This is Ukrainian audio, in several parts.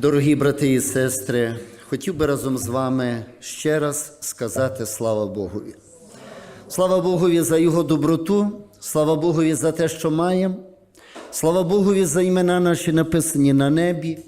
Дорогі брати і сестри, хотів би разом з вами ще раз сказати слава Богові. Слава Богові за Його доброту, слава Богові за те, що маємо, слава Богові за імена наші написані на небі,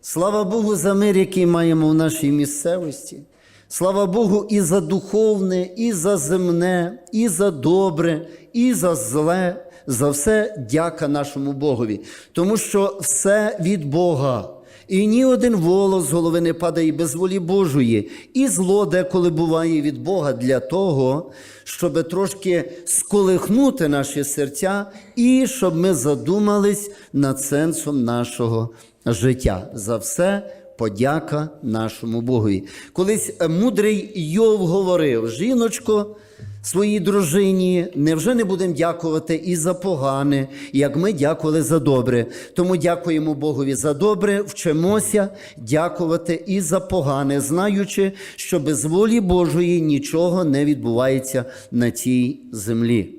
слава Богу за мир, який маємо в нашій місцевості. Слава Богу і за духовне, і за земне, і за добре, і за зле, за все дяка нашому Богові, тому що все від Бога. І ні один волос з голови не падає без волі Божої, і зло деколи буває від Бога для того, щоб трошки сколихнути наші серця і щоб ми задумались над сенсом нашого життя. За все подяка нашому Богові. Колись мудрий Йов говорив: жіночко, своїй дружині, невже не будемо дякувати і за погане, як ми дякували за добре. Тому дякуємо Богові за добре, вчимося дякувати і за погане, знаючи, що без волі Божої нічого не відбувається на цій землі.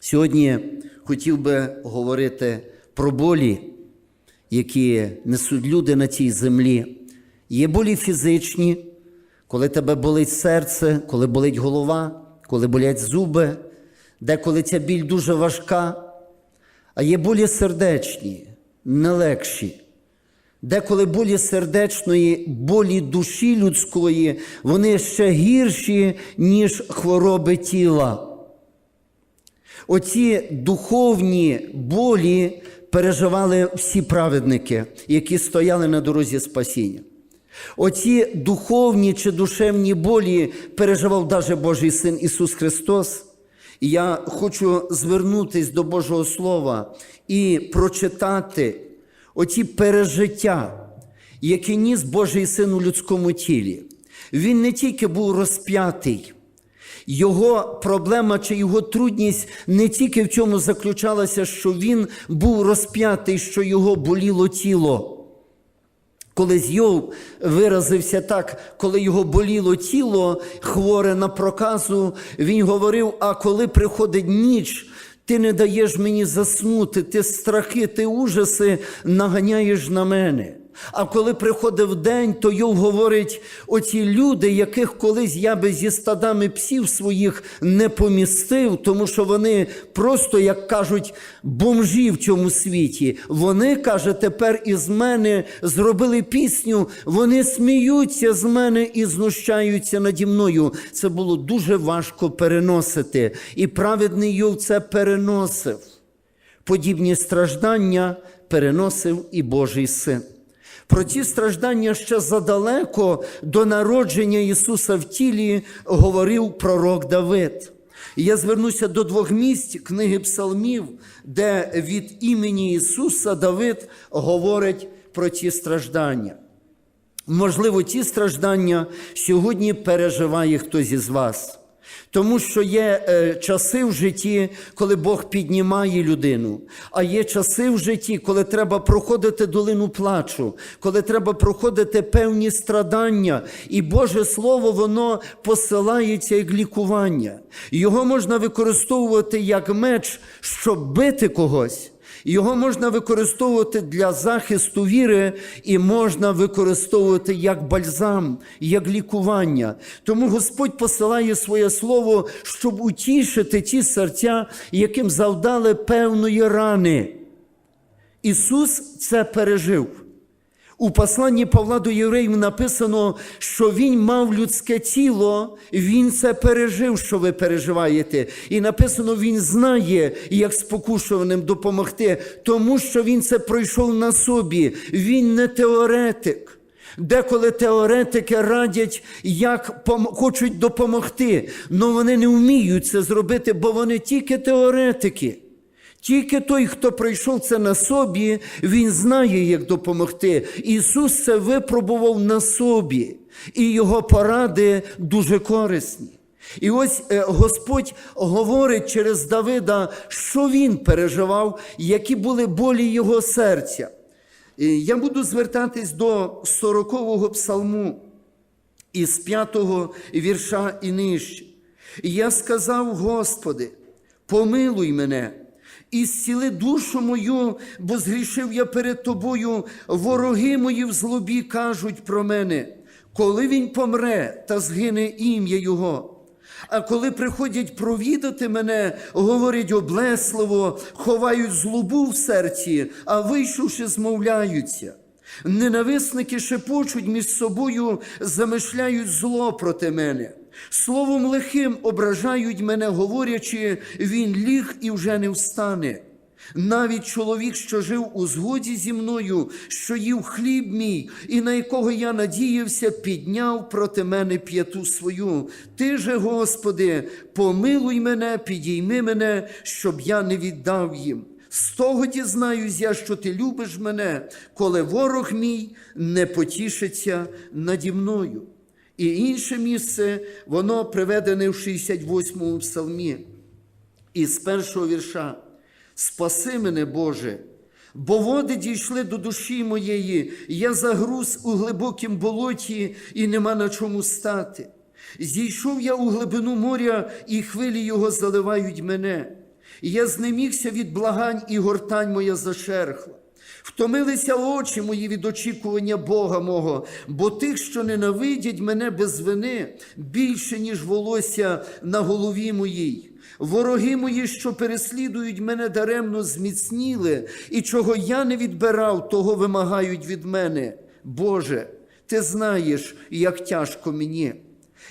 Сьогодні хотів би говорити про болі, які несуть люди на цій землі. Є болі фізичні, коли тебе болить серце, коли болить голова, коли болять зуби, деколи ця біль дуже важка, а є болі сердечні, не легші. Деколи болі сердечної, болі душі людської, вони ще гірші, ніж хвороби тіла. Оці духовні болі переживали всі праведники, які стояли на дорозі спасіння. Оці духовні чи душевні болі переживав даже Божий Син Ісус Христос. І я хочу звернутися до Божого Слова і прочитати оці пережиття, які ніс Божий Син у людському тілі. Він не тільки був розп'ятий, його проблема чи його трудність не тільки в цьому заключалася, що він був розп'ятий, що його боліло тіло. Колись Йов виразився так, коли його боліло тіло, хворе на проказу, він говорив: а коли приходить ніч, ти не даєш мені заснути, ти страхи, ти ужаси наганяєш на мене. А коли приходив день, то Йов говорить: оці люди, яких колись я би зі стадами псів своїх не помістив, тому що вони просто, як кажуть, бомжі в цьому світі. Вони, каже, тепер із мене зробили пісню, вони сміються з мене і знущаються наді мною. Це було дуже важко переносити. І праведний Йов це переносив. Подібні страждання переносив і Божий син. Про ці страждання ще задалеко до народження Ісуса в тілі говорив пророк Давид. І я звернуся до двох місць книги Псалмів, де від імені Ісуса Давид говорить про ці страждання. Можливо, ці страждання сьогодні переживає хтось із вас. Тому що є е, часи в житті, коли Бог піднімає людину, а є часи в житті, коли треба проходити долину плачу, коли треба проходити певні страдання, і Боже Слово воно посилається як лікування. Його можна використовувати як меч, щоб бити когось. Його можна використовувати для захисту віри і можна використовувати як бальзам, як лікування. Тому Господь посилає своє слово, щоб утішити ті серця, яким завдали певної рани. Ісус це пережив. У посланні Павла до євреїв написано, що Він мав людське тіло, Він це пережив, що ви переживаєте. І написано, Він знає, як спокушуваним допомогти, тому що Він це пройшов на собі. Він не теоретик. Деколи теоретики радять, як хочуть допомогти, але вони не вміють це зробити, бо вони тільки теоретики. Тільки той, хто пройшов це на собі, він знає, як допомогти. Ісус це випробував на собі, і Його поради дуже корисні. І ось Господь говорить через Давида, що він переживав, які були болі його серця. Я буду звертатись до 40-го псалму із 5-го вірша і нижче. Я сказав, Господи, помилуй мене і зціли душу мою, бо згрішив я перед тобою. Вороги мої в злобі кажуть про мене, коли він помре та згине ім'я Його. А коли приходять провідати мене, говорять облесливо, ховають злобу в серці, а вийшовши, змовляються. Ненависники шепочуть між собою, замишляють зло проти мене. Словом лихим ображають мене, говорячи, він ліг і вже не встане. Навіть чоловік, що жив у згоді зі мною, що їв хліб мій, і на якого я надіявся, підняв проти мене п'яту свою. Ти же, Господи, помилуй мене, підійми мене, щоб я не віддав їм. З того дізнаюсь я, що ти любиш мене, коли ворог мій не потішиться наді мною. І інше місце, воно приведене в 68-му псалмі, із першого вірша. Спаси мене, Боже, бо води дійшли до душі моєї, я загруз у глибокім болоті і нема на чому стати. Зійшов я у глибину моря, і хвилі його заливають мене. Я знемігся від благань, і гортань моя зашерхла. Втомилися очі мої від очікування Бога мого, бо тих, що ненавидять мене без вини, більше, ніж волосся на голові моїй. Вороги мої, що переслідують мене даремно, зміцніли, і чого я не відбирав, того вимагають від мене. Боже, ти знаєш, як тяжко мені.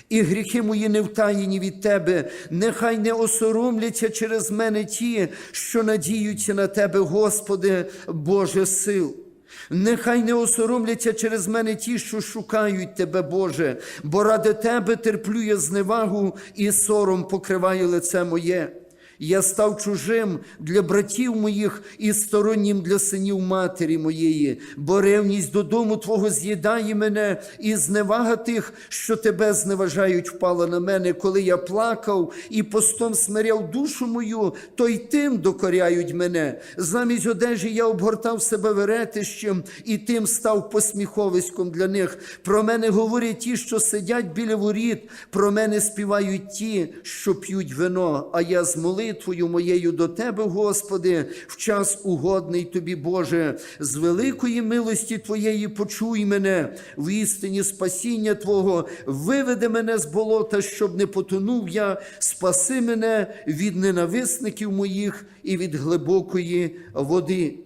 І гріхи мої не втаєні від тебе, нехай не осоромляться через мене ті, що надіються на тебе, Господи, Боже сил. Нехай не осоромляться через мене ті, що шукають Тебе, Боже, бо ради Тебе терплю я зневагу і сором покриває лице моє. Я став чужим для братів моїх і стороннім для синів матері моєї, бо ревність додому Твого з'їдає мене, і зневага тих, що тебе зневажають, впала на мене, коли я плакав і постом смиряв душу мою, то й тим докоряють мене. Замість одежі я обгортав себе веретищем, і тим став посміховиськом для них. Про мене говорять ті, що сидять біля воріт, про мене співають ті, що п'ють вино, а я з молитвою моєю до Тебе, Господи, в час угодний Тобі, Боже, з великої милості Твоєї почуй мене в істині спасіння Твого, виведи мене з болота, щоб не потонув я, спаси мене від ненависників моїх і від глибокої води.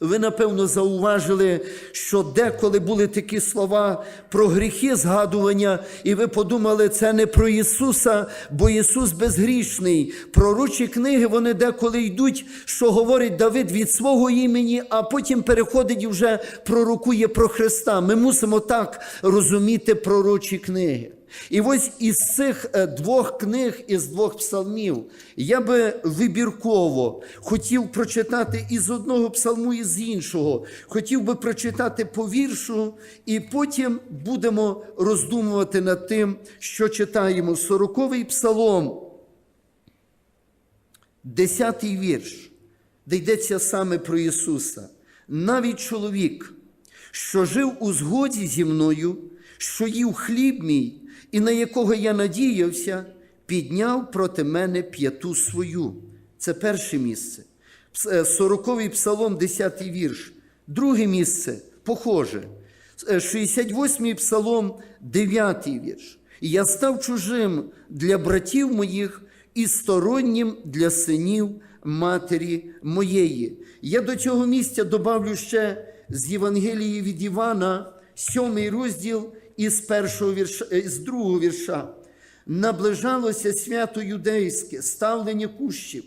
Ви, напевно, зауважили, що деколи були такі слова про гріхи згадування, і ви подумали, це не про Ісуса, бо Ісус безгрішний. Пророчі книги вони деколи йдуть, що говорить Давид від свого імені, а потім переходить і вже пророкує про Христа. Ми мусимо так розуміти пророчі книги. І ось із цих е, двох книг, із двох псалмів, я би вибірково хотів прочитати із одного псалму, і з іншого. Хотів би прочитати по віршу, і потім будемо роздумувати над тим, що читаємо. Сороковий псалом, десятий вірш, де йдеться саме про Ісуса. Навіть чоловік, що жив у згоді зі мною, що їв хліб мій, і на якого я надіявся, підняв проти мене п'яту свою. Це перше місце. Е, Сороковий псалом, 10 вірш. Друге місце похоже. Е, 68-й псалом, 9 вірш. Я став чужим для братів моїх і стороннім для синів матері моєї. Я до цього місця добавлю ще з Євангелії від Івана, сьомий розділ із першого вірша, е, з другого вірша. Наближалося свято юдейське, ставлення кущів.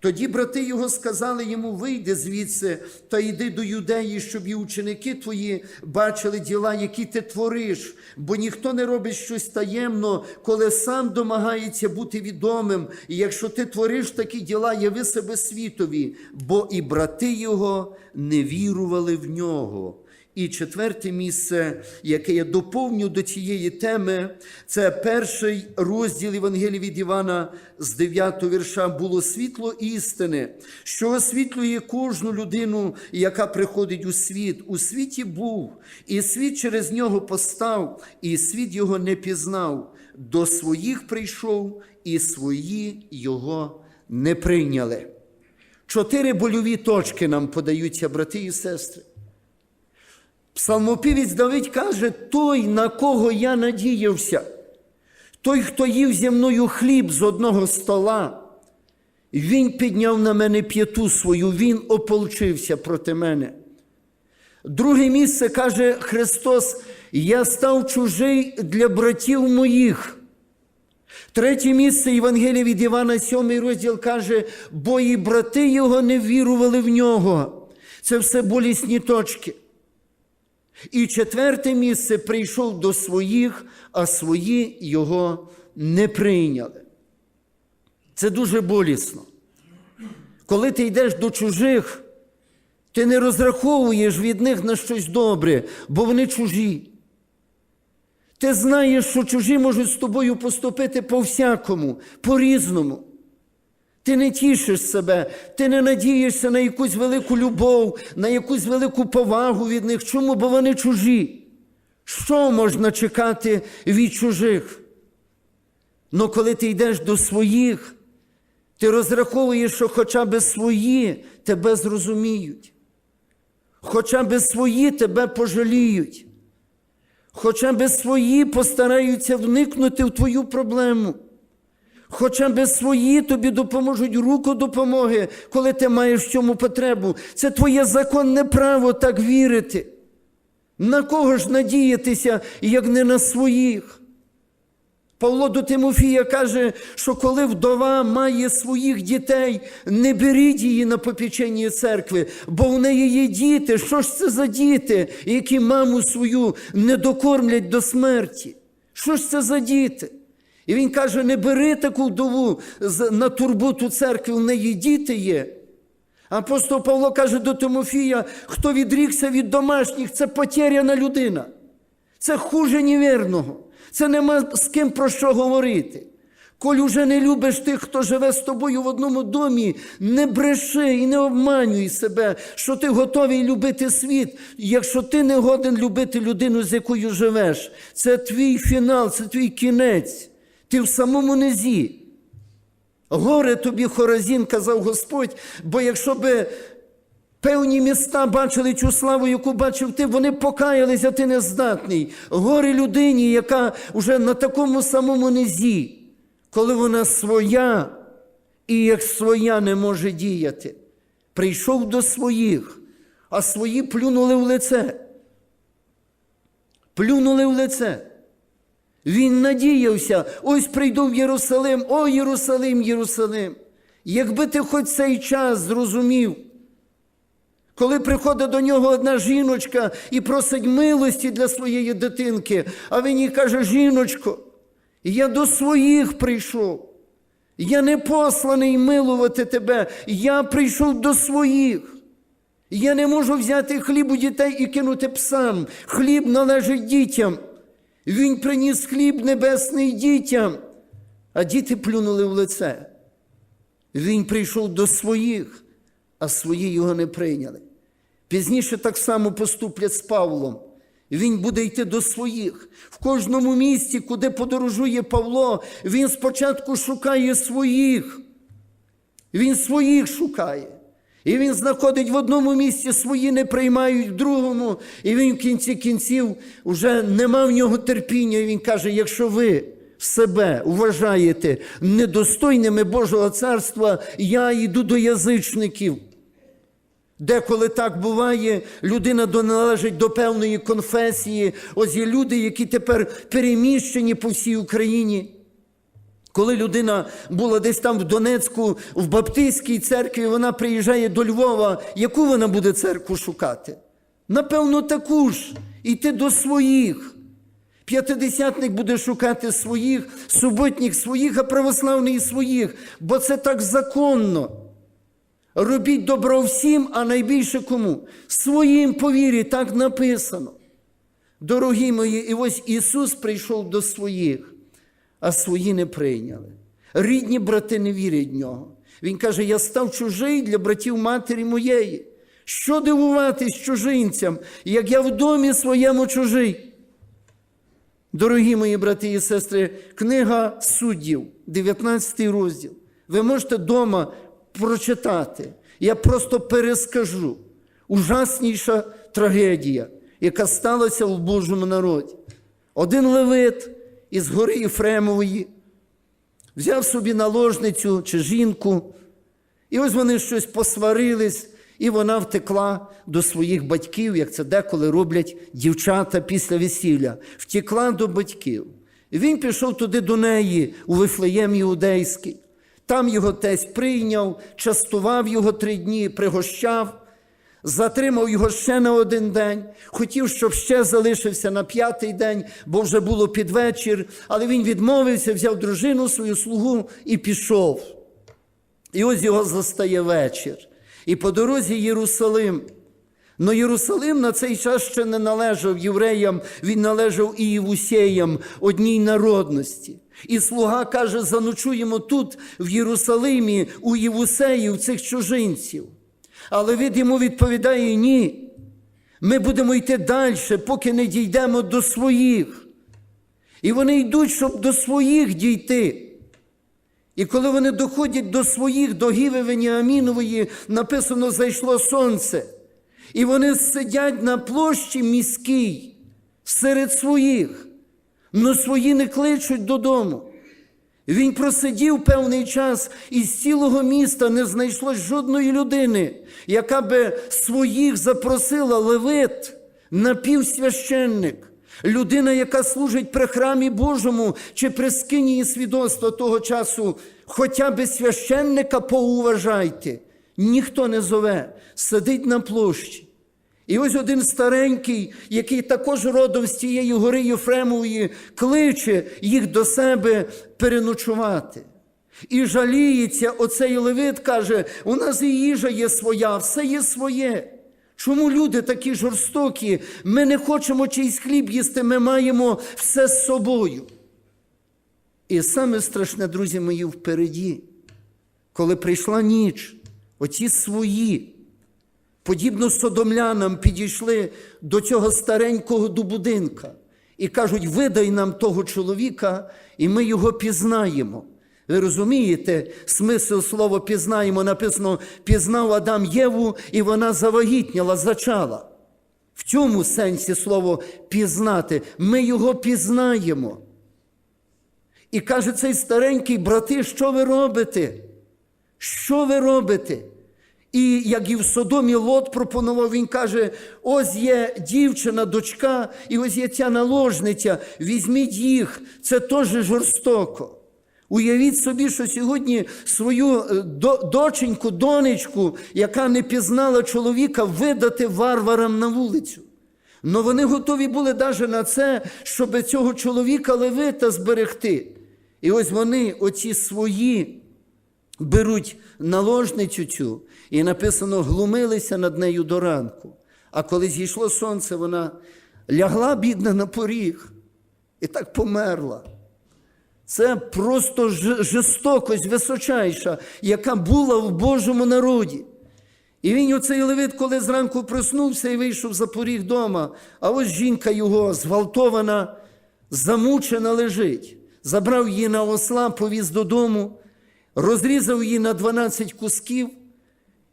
Тоді брати його сказали йому: вийди звідси та йди до юдеї, щоб і ученики твої бачили діла, які ти твориш, бо ніхто не робить щось таємно, коли сам домагається бути відомим. І якщо ти твориш такі діла, яви себе світові, бо і брати його не вірували в нього. І четверте місце, яке я доповню до цієї теми, це перший розділ Євангелії від Івана з 9 вірша було світло істини, що освітлює кожну людину, яка приходить у світ. У світі був, і світ через нього постав, і світ його не пізнав. До своїх прийшов, і свої його не прийняли. Чотири больові точки нам подаються, брати і сестри. Псалмопівець Давид каже: той, на кого я надіявся, той, хто їв зі мною хліб з одного стола, він підняв на мене п'яту свою, він ополчився проти мене. Друге місце каже Христос: Я став чужий для братів моїх. Третє місце Євангелія від Івана, 7 розділ каже, бо і брати його не вірували в нього. Це все болісні точки. І четверте місце прийшов до своїх, а свої його не прийняли. Це дуже болісно. Коли ти йдеш до чужих, ти не розраховуєш від них на щось добре, бо вони чужі. Ти знаєш, що чужі можуть з тобою поступити по-всякому, по-різному. Ти не тішиш себе, ти не надієшся на якусь велику любов, на якусь велику повагу від них. Чому? Бо вони чужі. Що можна чекати від чужих? Но коли ти йдеш до своїх, ти розраховуєш, що хоча б свої тебе зрозуміють, хоча б свої тебе пожаліють, хоча б свої постараються вникнути в твою проблему. Хоча б свої тобі допоможуть руку допомоги, коли ти маєш в цьому потребу. Це твоє законне право так вірити. На кого ж надіятися, як не на своїх? Павло до Тимофія каже, що коли вдова має своїх дітей, не беріть її на попічення церкви, бо в неї є діти. Що ж це за діти, які маму свою не докормлять до смерті? Що ж це за діти? І він каже: не бери таку вдову на турботу церкви, в неї діти є. Апостол Павло каже до Тимофія, хто відрікся від домашніх, це потеряна людина. Це хуже невірного. Це нема з ким про що говорити. Коль уже не любиш тих, хто живе з тобою в одному домі, не бреши і не обманюй себе, що ти готовий любити світ, якщо ти не годен любити людину, з якою живеш. Це твій фінал, це твій кінець. Ти в самому низі. Горе тобі, Хоразін, казав Господь, бо якщо би певні міста бачили цю славу, яку бачив ти, вони покаялися, ти нездатний. Горе людині, яка вже на такому самому низі, коли вона своя і як своя не може діяти. Прийшов до своїх, а свої плюнули в лице. Плюнули в лице. Він надіявся, ось прийду в Єрусалим, о Єрусалим, Єрусалим. Якби ти хоч цей час зрозумів, коли приходить до нього одна жіночка і просить милості для своєї дитинки, а він їй каже: жіночко, я до своїх прийшов. Я не посланий милувати тебе, я прийшов до своїх. Я не можу взяти хліб у дітей і кинути псам. Хліб належить дітям. Він приніс хліб небесний дітям, а діти плюнули в лице. Він прийшов до своїх, а свої його не прийняли. Пізніше так само поступлять з Павлом. Він буде йти до своїх. В кожному місті, куди подорожує Павло, він спочатку шукає своїх. Він своїх шукає. І він знаходить в одному місці, свої не приймають в другому, і він в кінці кінців вже нема в нього терпіння. І він каже: якщо ви себе вважаєте недостойними Божого царства, я йду до язичників. Деколи так буває, людина доналежить до певної конфесії. Ось є люди, які тепер переміщені по всій Україні. Коли людина була десь там в Донецьку, в Баптистській церкві, вона приїжджає до Львова, яку вона буде церкву шукати? Напевно, таку ж. Іти до своїх. П'ятидесятник буде шукати своїх, суботник своїх, а православний своїх, бо це так законно. Робіть добро всім, а найбільше кому? Своїм по вірі, так написано. Дорогі мої, і ось Ісус прийшов до своїх, а свої не прийняли. Рідні брати не вірять в нього. Він каже: Я став чужий для братів матері моєї. Що дивуватись чужинцям, як я в домі своєму чужий? Дорогі мої брати і сестри, книга суддів, 19 розділ. Ви можете вдома прочитати, Я просто перескажу. Ужасніша трагедія, яка сталася в Божому народі. Один левит із гори Єфремової взяв собі наложницю чи жінку, і ось вони щось посварились, і вона втекла до своїх батьків, як це деколи роблять дівчата після весілля. Втекла до батьків. І він пішов туди до неї, у Вифлеєм Іудейський. Там його тесть прийняв, частував його три дні, пригощав, затримав його ще на один день, хотів, щоб ще залишився на п'ятий день, бо вже було під вечір, але він відмовився, взяв дружину, свою слугу і пішов. І ось його застає вечір. І по дорозі Єрусалим. Но Єрусалим на цей час ще не належав євреям, він належав і Євусеям, одній народності. І слуга каже: заночуємо тут, в Єрусалимі, у Євусеїв, цих чужинців. Але від йому відповідає: ні. Ми будемо йти далі, поки не дійдемо до своїх. І вони йдуть, щоб до своїх дійти. І коли вони доходять до своїх, до Гіви Веніамінової, написано, зайшло сонце. І вони сидять на площі міській серед своїх, но свої не кличуть додому. Він просидів певний час, і з цілого міста не знайшлось жодної людини, яка би своїх запросила левит, напівсвященник, людина, яка служить при храмі Божому чи при скинії свідоцтва того часу, хоча би священника поуважайте. Ніхто не зове, сидить на площі. І ось один старенький, який також родом з тієї гори Єфремової, кличе їх до себе переночувати. І жаліється, оцей левит каже: у нас і їжа є своя, все є своє. Чому люди такі жорстокі? Ми не хочемо чийсь хліб їсти, ми маємо все з собою. І саме страшне, друзі мої, впереді, коли прийшла ніч, оці свої подібно содомлянам, підійшли до цього старенького до будинка і кажуть: видай нам того чоловіка, і ми його пізнаємо. Ви розумієте, смисл слова пізнаємо написано: пізнав Адам Єву, і вона завагітняла, зачала. В цьому сенсі слово пізнати. Ми його пізнаємо. І каже цей старенький, брати, що ви робите? Що ви робите? І як і в Содомі Лот пропонував, він каже: ось є дівчина, дочка, і ось є ця наложниця, візьміть їх, це теж жорстоко. Уявіть собі, що сьогодні свою е, доченьку, донечку, яка не пізнала чоловіка, видати варварам на вулицю. Но вони готові були навіть на це, щоб цього чоловіка левита зберегти. І ось вони, оці свої, беруть наложницю цю, і написано, глумилися над нею до ранку. А коли зійшло сонце, вона лягла бідна на поріг і так померла. Це просто жорстокость височайша, яка була в Божому народі. І він, оцей левит, коли зранку проснувся і вийшов за поріг дома, а ось жінка його зґвалтована, замучена лежить. Забрав її на осла, повіз додому, розрізав її на 12 кусків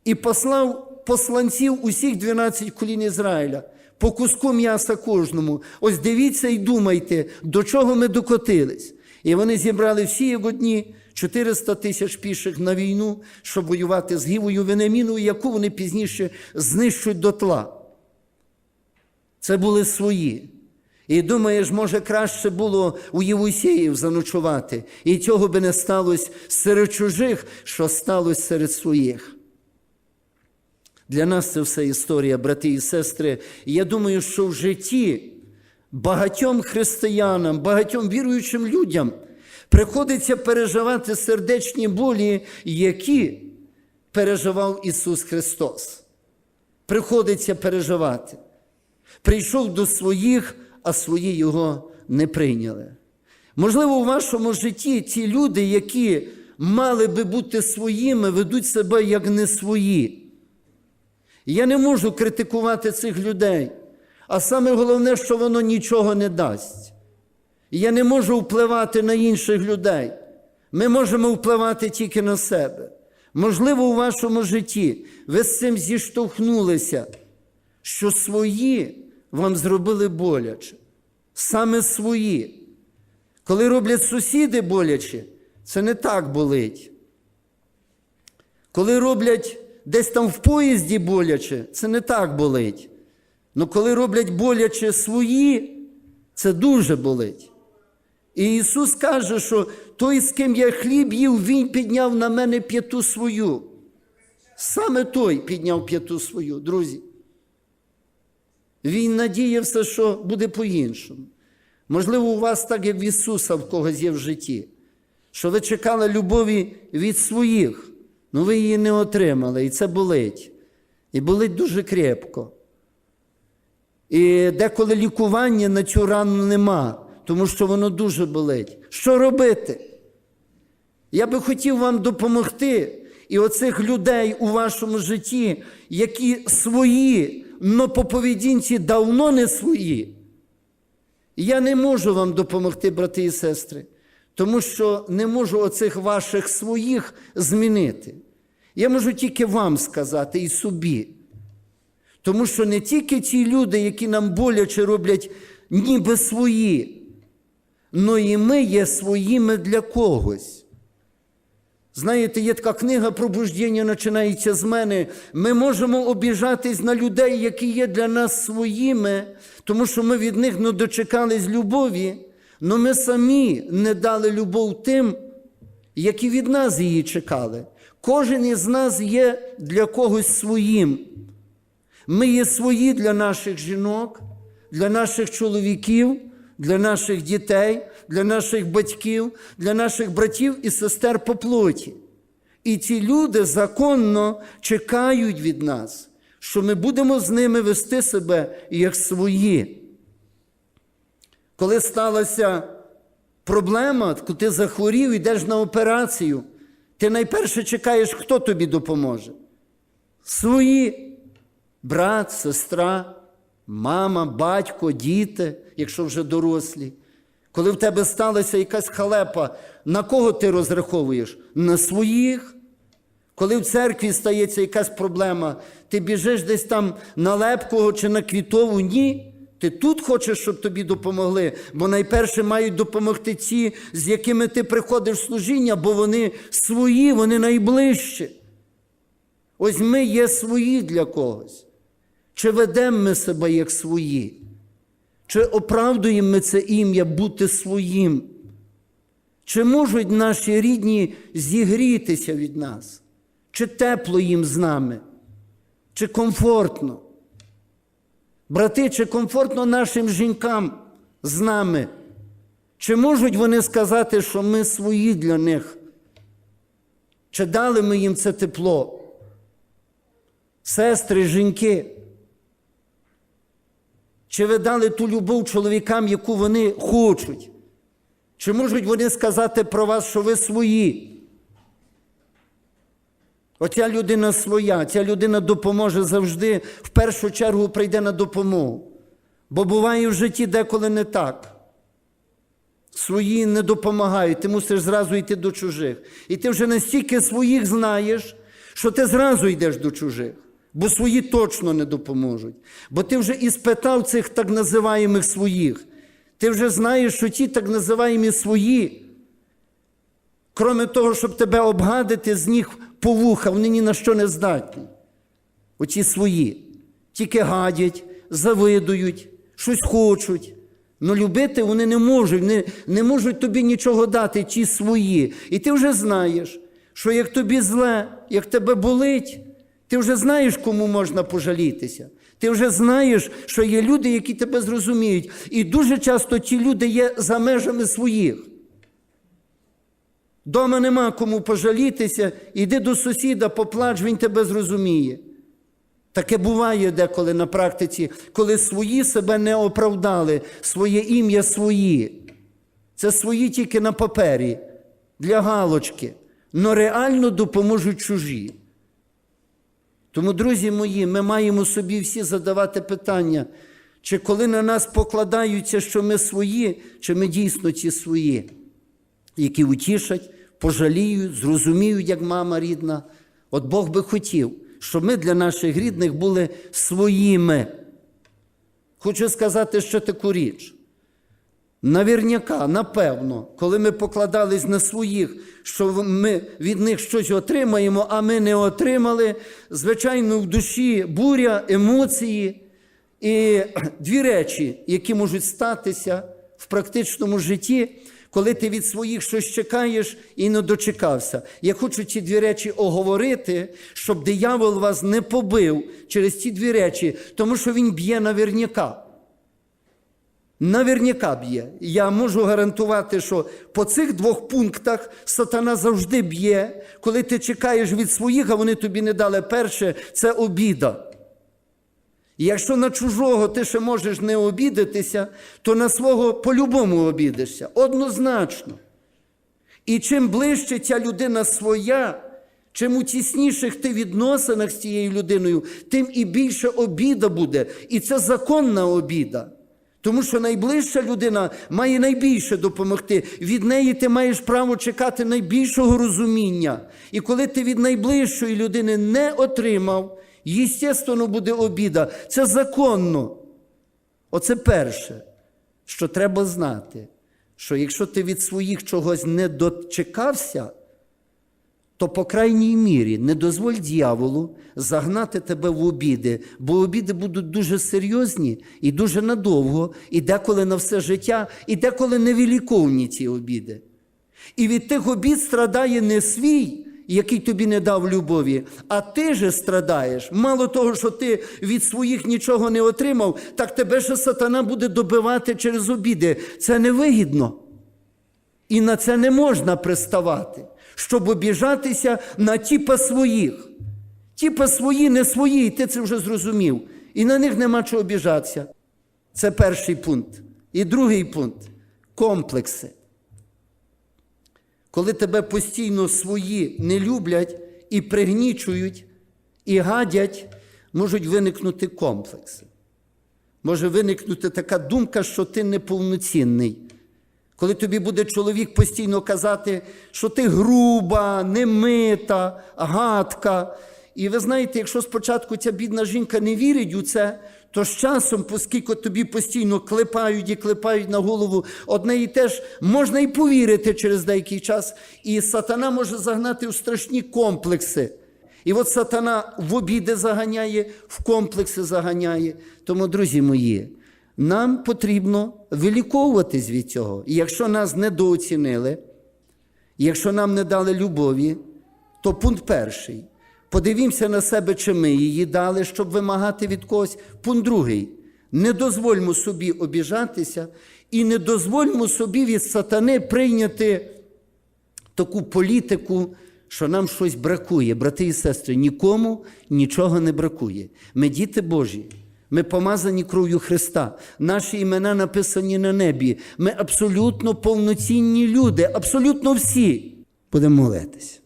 і послав посланців усіх 12 колін Ізраїля, по куску м'яса кожному. Ось дивіться і думайте, до чого ми докотились. І вони зібрали всі його дні 400 тисяч піших на війну, щоб воювати з Гівою Венеміною, яку вони пізніше знищують дотла. Це були свої. І думаєш, може, краще було у Євусеїв заночувати. І цього би не сталося серед чужих, що сталося серед своїх. Для нас це все історія, брати і сестри. Я думаю, що в житті багатьом християнам, багатьом віруючим людям приходиться переживати сердечні болі, які переживав Ісус Христос. Приходиться переживати. Прийшов до своїх, а свої його не прийняли. Можливо, у вашому житті ті люди, які мали би бути своїми, ведуть себе як не свої. Я не можу критикувати цих людей, а саме головне, що воно нічого не дасть. Я не можу впливати на інших людей. Ми можемо впливати тільки на себе. Можливо, у вашому житті ви з цим зіштовхнулися, що свої вам зробили боляче. Саме свої. Коли роблять сусіди боляче, це не так болить. Коли роблять десь там в поїзді боляче, це не так болить. Ну коли роблять боляче свої, це дуже болить. І Ісус каже, що той, з ким я хліб їв, Він підняв на мене п'яту свою. Саме той підняв п'яту свою, друзі. Він надіявся, що буде по-іншому. Можливо, у вас так, як в Ісуса в когось є в житті, що ви чекали любові від своїх, але ви її не отримали, і це болить. І болить дуже крепко. І деколи лікування на цю рану нема, тому що воно дуже болить. Що робити? Я би хотів вам допомогти і оцих людей у вашому житті, які свої, но по поведінці давно не свої. Я не можу вам допомогти, брати і сестри, тому що не можу оцих ваших своїх змінити. Я можу тільки вам сказати і собі. Тому що не тільки ті люди, які нам боляче роблять ніби свої, але і ми є своїми для когось. Знаєте, є така книга пробуждення починається з мене. Ми можемо обіжатись на людей, які є для нас своїми, тому що ми від них не дочекались любові, але ми самі не дали любов тим, які від нас її чекали. Кожен із нас є для когось своїм. Ми є свої для наших жінок, для наших чоловіків, для наших дітей, для наших батьків, для наших братів і сестер по плоті. І ці люди законно чекають від нас, що ми будемо з ними вести себе як свої. Коли сталася проблема, коли ти захворів, йдеш на операцію, ти найперше чекаєш, хто тобі допоможе. Свої брат, сестра, мама, батько, діти, якщо вже дорослі. Коли в тебе сталася якась халепа, на кого ти розраховуєш? На своїх. Коли в церкві стається якась проблема, ти біжиш десь там на Лепкого чи на Квітову, ні. Ти тут хочеш, щоб тобі допомогли, бо найперше мають допомогти ті, з якими ти приходиш в служіння, бо вони свої, вони найближчі. Ось ми є свої для когось. Чи ведемо ми себе як свої? Чи оправдуємо ми це ім'я бути своїм? Чи можуть наші рідні зігрітися від нас? Чи тепло їм з нами? Чи комфортно? Брати, чи комфортно нашим жінкам з нами? Чи можуть вони сказати, що ми свої для них? Чи дали ми їм це тепло? Сестри, жінки? Чи ви дали ту любов чоловікам, яку вони хочуть? Чи можуть вони сказати про вас, що ви свої? Оця людина своя, ця людина допоможе завжди, в першу чергу прийде на допомогу. Бо буває в житті деколи не так. Свої не допомагають, ти мусиш зразу йти до чужих. І ти вже настільки своїх знаєш, що ти зразу йдеш до чужих, бо свої точно не допоможуть. Бо ти вже і спитав цих так називаємих своїх. Ти вже знаєш, що ті так називаємі свої, кроме того, щоб тебе обгадити з них по вуха, вони ні на що не здатні. Оці свої. Тільки гадять, завидують, щось хочуть. Ну любити вони не можуть, не, не можуть тобі нічого дати, ті свої. І ти вже знаєш, що як тобі зле, як тебе болить, ти вже знаєш, кому можна пожалітися. Ти вже знаєш, що є люди, які тебе зрозуміють. І дуже часто ті люди є за межами своїх. Дома нема кому пожалітися, іди до сусіда, поплач, він тебе зрозуміє. Таке буває деколи на практиці, коли свої себе не оправдали, своє ім'я свої. Це свої тільки на папері, для галочки, но реально допоможуть чужі. Тому, друзі мої, ми маємо собі всі задавати питання, чи коли на нас покладаються, що ми свої, чи ми дійсно ті свої, які утішать, пожаліють, зрозуміють, як мама рідна, От Бог би хотів, щоб ми для наших рідних були своїми. Хочу сказати ще таку річ. Навірняка, напевно, коли ми покладались на своїх, що ми від них щось отримаємо, а ми не отримали, звичайно, в душі буря, емоції і дві речі, які можуть статися в практичному житті, коли ти від своїх щось чекаєш і не дочекався. Я хочу ці дві речі оговорити, щоб диявол вас не побив через ці дві речі, тому що він б'є навірняка. Наверняка б'є. Я можу гарантувати, що по цих двох пунктах сатана завжди б'є, коли ти чекаєш від своїх, а вони тобі не дали перше, це обіда. І якщо на чужого ти ще можеш не обідатися, то на свого по-любому обідишся. Однозначно. І чим ближче ця людина своя, чим у тісніших ти відносинах з цією людиною, тим і більше обіда буде. І це законна обіда. Тому що найближча людина має найбільше допомогти. Від неї ти маєш право чекати найбільшого розуміння. І коли ти від найближчої людини не отримав, естественно, буде обіда. Це законно. Оце перше, що треба знати, що якщо ти від своїх чогось не дочекався, то, по крайній мірі, не дозволь дьяволу загнати тебе в обіди, бо обіди будуть дуже серйозні і дуже надовго, і деколи на все життя, і деколи невіліковні ці обіди. І від тих обід страдає не свій, який тобі не дав любові, а ти же страдаєш. Мало того, що ти від своїх нічого не отримав, так тебе же сатана буде добивати через обіди. Це невигідно. І на це не можна приставати, щоб обіжатися на тіпа своїх. Тіпа свої, не свої, і ти це вже зрозумів. І на них нема чого обіжатися. Це перший пункт. І другий пункт комплекси. Коли тебе постійно свої не люблять і пригнічують, і гадять, можуть виникнути комплекси. Може виникнути така думка, що ти неповноцінний. Коли тобі буде чоловік постійно казати, що ти груба, немита, гадка. І ви знаєте, якщо спочатку ця бідна жінка не вірить у це, то з часом, оскільки тобі постійно клепають і клепають на голову, одне і теж можна і повірити через деякий час, і сатана може загнати у страшні комплекси. І от сатана в обіди заганяє, в комплекси заганяє. Тому, друзі мої, нам потрібно виліковуватись від цього. І якщо нас недооцінили, якщо нам не дали любові, то пункт перший. Подивімося на себе, чи ми її дали, щоб вимагати від когось. Пункт другий. Не дозвольмо собі обіжатися і не дозвольмо собі від сатани прийняти таку політику, що нам щось бракує. Брати і сестри, нікому нічого не бракує. Ми діти Божі. Ми помазані кров'ю Христа, наші імена написані на небі. Ми абсолютно повноцінні люди, абсолютно всі. Будемо молитись.